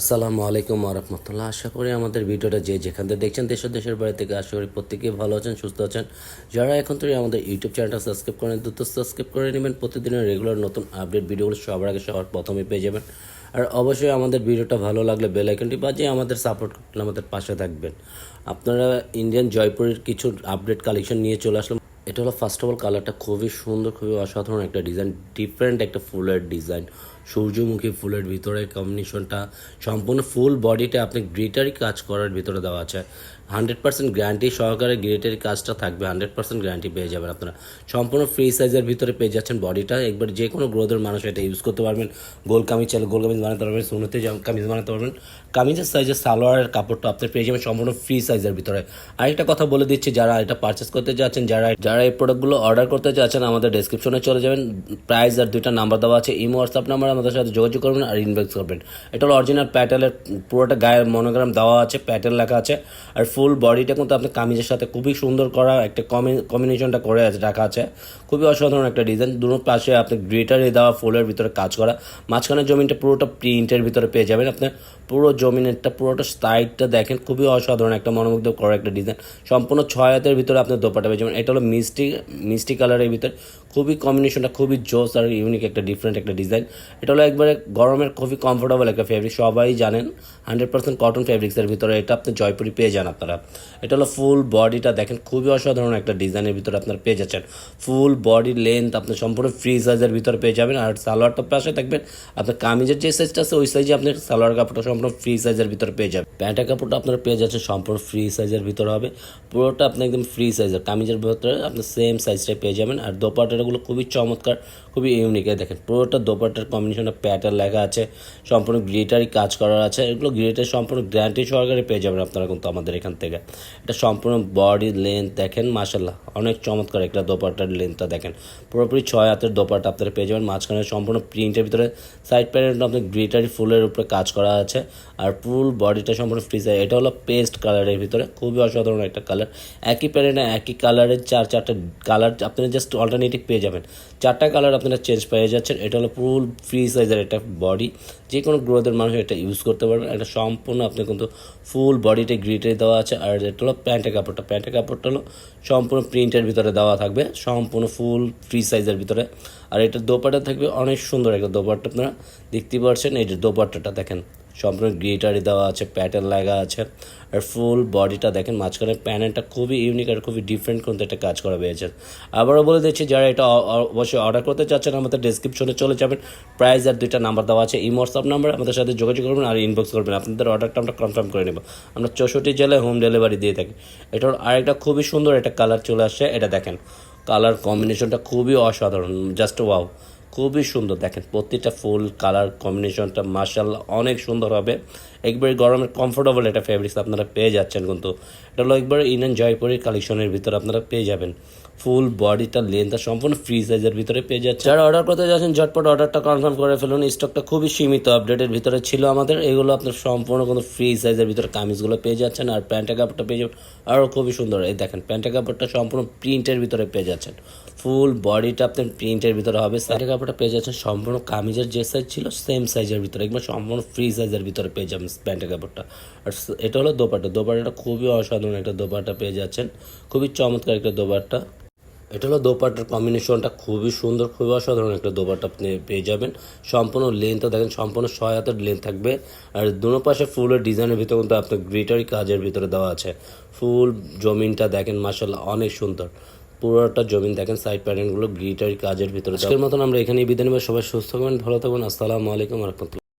আসসালামু আলাইকুম রহমতুল্লাহ। আশা করি আমাদের ভিডিওটা যে যেখান থেকে দেখছেন, দেশ দেশের বাড়ি থেকে আশা করি প্রত্যেকেই ভালো আছেন, সুস্থ আছেন। যারা এখন থেকে আমাদের ইউটিউব চ্যানেলটা সাবস্ক্রাইব করেন দ্রুত সাবস্ক্রাইব করে নেবেন। প্রতিদিনের রেগুলার নতুন আপডেট ভিডিওগুলো সবার আগে সবার প্রথমে পেয়ে যাবেন। আর অবশ্যই আমাদের ভিডিওটা ভালো লাগলে বেল আইকনটি বাজিয়ে আমাদের সাপোর্ট করলে আমাদের পাশে থাকবেন। আপনারা ইন্ডিয়ান জয়পুরের কিছু আপডেট কালেকশন নিয়ে চলে আসলাম। এটা হলো ফার্স্ট অফ অল কালারটা খুবই সুন্দর, খুবই অসাধারণ একটা ডিজাইন ডিফারেন্ট একটা ফুলের ডিজাইন সূর্যমুখী ফুলের ভিতরে কম্বিনেশনটা সম্পূর্ণ ফুল বডিটা আপনি গ্রিটারি কাজ করার ভিতরে দেওয়া আছে। হান্ড্রেড পার্সেন্ট গ্যারান্টি সহকারে গ্রিটারি কাজটা থাকবে, হান্ড্রেড পার্সেন্ট গ্যারান্টি পেয়ে যাবেন আপনারা। সম্পূর্ণ ফ্রি সাইজের ভিতরে পেয়ে যাচ্ছেন বডিটা। একবার যে কোনো গ্রোথের মানুষ এটা ইউজ করতে পারবেন। গোল কামিজ চাইলে গোল কামিজ বানাতে পারবেন, সুনতে কামিজ বানাতে পারবেন। কামিজের সাইজের সালোয়ারের কাপড়টা আপনি পেয়ে যাবেন সম্পূর্ণ ফ্রি সাইজের ভিতরে। আরেকটা কথা বলে দিচ্ছি, যারা এটা পারচেস করতে যাচ্ছেন, যারা যারা এই প্রোডাক্টগুলো অর্ডার করতে চাচ্ছেন আমাদের ডেসক্রিপশনে চলে যাবেন। প্রাইস আর দুইটা নাম্বার দেওয়া আছে ইমো হোয়াটসঅ্যাপ নাম্বার আমাদের সাথে যোগাযোগ করবেন আর ইনবক্স করবেন। এটা হলো অরিজিনাল প্যাটেলের পুরোটা গায়ে মনোগ্রাম দেওয়া আছে প্যাটেল লেখা আছে। আর ফুল বডিটা কিন্তু আপনি কামিজের সাথে খুবই সুন্দর করা একটা কম্বিনেশনটা করে আছে, রাখা আছে। খুবই অসাধারণ একটা ডিজাইন দুটো পাশে আপনি গ্রিটারে দেওয়া ফুলের ভিতরে কাজ করা। মাঝখানের জমিনটা পুরোটা প্রিন্টের ভিতরে পেয়ে যাবেন। আপনি পুরো জমিনেরটা, পুরোটা সাইডটা দেখেন, খুবই অসাধারণ একটা মনোমুগ্ধ করা একটা ডিজাইন সম্পূর্ণ ছয় হাতের ভিতরে আপনি দোপাটা পেয়ে যাবেন। এটা হলো মিষ্টি মিষ্টি কালারের ভিতরে। খুবই কম্বিনেশনটা খুবই জোস আর ইউনিক একটা ডিফারেন্ট একটা ডিজাইন এটা হলো একবারে গরমের খুবই কমফোর্টেবল একটা ফেব্রিক সবাই জানেন হান্ড্রেড পার্সেন্ট কটন ফেব্রিক্সের ভিতরে এটা আপনি জয়পুরি পেয়ে যান আপনারা। এটা হলো ফুল বডিটা দেখেন, খুবই অসাধারণ একটা ডিজাইনের ভিতরে আপনারা পেয়ে যাচ্ছেন। ফুল বডি লেন্থ আপনি সম্পূর্ণ ফ্রি সাইজের ভিতরে পেয়ে যাবেন। আর সালোয়ারটা পাশে থাকবেন, আপনার কামিজের যে সাইজটা আছে, ওই সাইজে আপনি সালোয়ার কাপড়টা সম্পূর্ণ ফ্রি সাইজের ভিতরে পেয়ে যাবেন। প্যান্টের কাপড়টা আপনারা পেয়ে যাচ্ছেন, সম্পূর্ণ ফ্রি সাইজের ভিতরে হবে। পুরোটা আপনি একদম ফ্রি সাইজের কামিজের ভিতরে আপনি সেম সাইজটাই পেয়ে যাবেন। আর দোপাটাগুলো খুবই চমৎকার, খুবই ইউনিক দেখেন। পুরোটা দোপাটার কম্বিনেশনে প্যাটার্ন লেখা আছে, সম্পূর্ণ গ্রিটারি কাজ করার আছে। এগুলো গ্রিটারি সম্পূর্ণ গ্যারান্টি সহকারে পেয়ে যাবেন আপনারা কিন্তু আমাদের এখান থেকে। এটা সম্পূর্ণ বডি লেন্থ দেখেন মাসাল্লাহ অনেক চমৎকার একটা দোপাটার লেন্থটা দেখেন। পুরোপুরি ছয় হাতের দোপাটা আপনারা পেয়ে যাবেন। মাঝখানে সম্পূর্ণ প্রিন্টের ভিতরে সাইড প্যানেলটা আপনার গ্রিটারি ফুলের উপরে কাজ করা আছে। আর ফুল বডিটা সম্পূর্ণ ফ্রি সাইজ এটা হলো পেস্ট কালারের ভিতরে। খুবই অসাধারণ একটা কালার একই প্যানেলে একই কালারের চার, চারটে কালার আপনারা জাস্ট অল্টারনেটিভ পেয়ে যাবেন। চারটা কালার আপনারা চেঞ্জ পেয়ে যাচ্ছেন। এটা হলো ফুল ফ্রি সাইজের একটা বডি যে কোনো গ্রোথের মানুষ এটা ইউজ করতে পারবেন। এটা সম্পূর্ণ আপনি কিন্তু ফুল বডিতে গ্রিটে দেওয়া আছে। আর এটা হলো প্যান্টের কাপড়টা। প্যান্টের কাপড়টা হলো সম্পূর্ণ প্রিন্টের ভিতরে দেওয়া থাকবে, সম্পূর্ণ ফুল ফ্রি সাইজের ভিতরে। আর এটা দোপাটা থাকবে, অনেক সুন্দর একটা দোপাটা আপনারা দেখতে পাচ্ছেন, এই যে দোপাট্টাটা দেখেন। সম্পূর্ণ গ্রিটারি দেওয়া আছে প্যাটার্ন লাগা আছে। আর ফুল বডিটা দেখেন, মাঝখানে প্যানেলটা খুবই ইউনিক আর খুবই ডিফারেন্ট কিন্তু একটা কাজ করা হয়েছে। আবারও বলে দিচ্ছি, যারা এটা অবশ্যই অর্ডার করতে চাচ্ছেন, আমাদের ডিসক্রিপশনে চলে যাবেন। প্রাইস আর দুইটা নাম্বার দেওয়া আছে, এই হোয়াটসঅ্যাপ নাম্বার আমাদের সাথে যোগাযোগ করবেন আর ইনবক্স করবেন। আপনাদের অর্ডারটা আমরা কনফার্ম করে নেব। আমরা চৌষট্টি জেলায় হোম ডেলিভারি দিয়ে থাকি। এটার আরেকটা খুবই সুন্দর একটা কালার চলে আসছে, এটা দেখেন। কালার কম্বিনেশনটা খুবই অসাধারণ জাস্ট ওয়াও খুবই সুন্দর। দেখেন প্রতিটা ফুল কালার কম্বিনেশনটা মার্শাল অনেক সুন্দর হবে। একবারে গরমের কমফোর্টেবল একটা ফেব্রিক্স আপনারা পেয়ে যাচ্ছেন কিন্তু। এটা হলো একবার ইন্ডিয়ান জয়পুরের কালেকশনের ভিতরে আপনারা পেয়ে যাবেন। ফুল বডিটা লেন্থটা সম্পূর্ণ ফ্রি সাইজের ভিতরে পেয়ে যাচ্ছে যারা অর্ডার করতে যাচ্ছেন, ঝটপট অর্ডারটা কনফার্ম করে ফেলুন। স্টকটা খুবই সীমিত আপডেটের ভিতরে ছিল আমাদের। এগুলো আপনার সম্পূর্ণ কোনো ফ্রি সাইজের ভিতরে কামিজগুলো পেয়ে যাচ্ছেন আর প্যান্টের কাপড়টা পেয়ে যাবেন। আরও খুবই সুন্দর। এই দেখেন, প্যান্টের কাপড়টা সম্পূর্ণ প্রিন্টের ভিতরে পেয়ে যাচ্ছেন। ফুল বডিটা আপনার প্রিন্টের ভিতরে হবে। প্যান্টের কাপড়টা পেয়ে যাচ্ছেন, সম্পূর্ণ কামিজের যে সাইজ ছিল সেম সাইজের ভিতরে। একবার সম্পূর্ণ ফ্রি সাইজের ভিতরে পেয়ে যাবেন। প্যান্টের কাপড়টা। আর এটা হলো দোপাটা দোপাটাটা খুবই অসাধারণ একটা দোপাটা পেয়ে যাচ্ছেন। খুবই চমৎকার একটা দোপাট্টা। এটা হলো দোপাট্টার কম্বিনেশনটা খুবই সুন্দর, খুবই অসাধারণ একটা দোপাট্টা আপনি পেয়ে যাবেন। সম্পূর্ণ লেন্থটা দেখেন, সম্পূর্ণ ছয় হাতের লেন্থ থাকবে। আর দুনো পাশে ফুলের ডিজাইনের ভিতরে কিন্তু আপনার গ্রিটারি কাজের ভিতরে দেওয়া আছে। ফুল জমিনটা দেখেন মাসাল্লাহ অনেক সুন্দর। পুরোটা জমিন দেখেন সাইড প্যাটার্নগুলো গ্রিটারি কাজের ভিতরে আজকের মতন আমরা এখানেই বিদায় নেব। সবাই সুস্থ থাকবেন, ভালো থাকবেন। আসসালামু আলাইকুম রহমতুল্লাহ।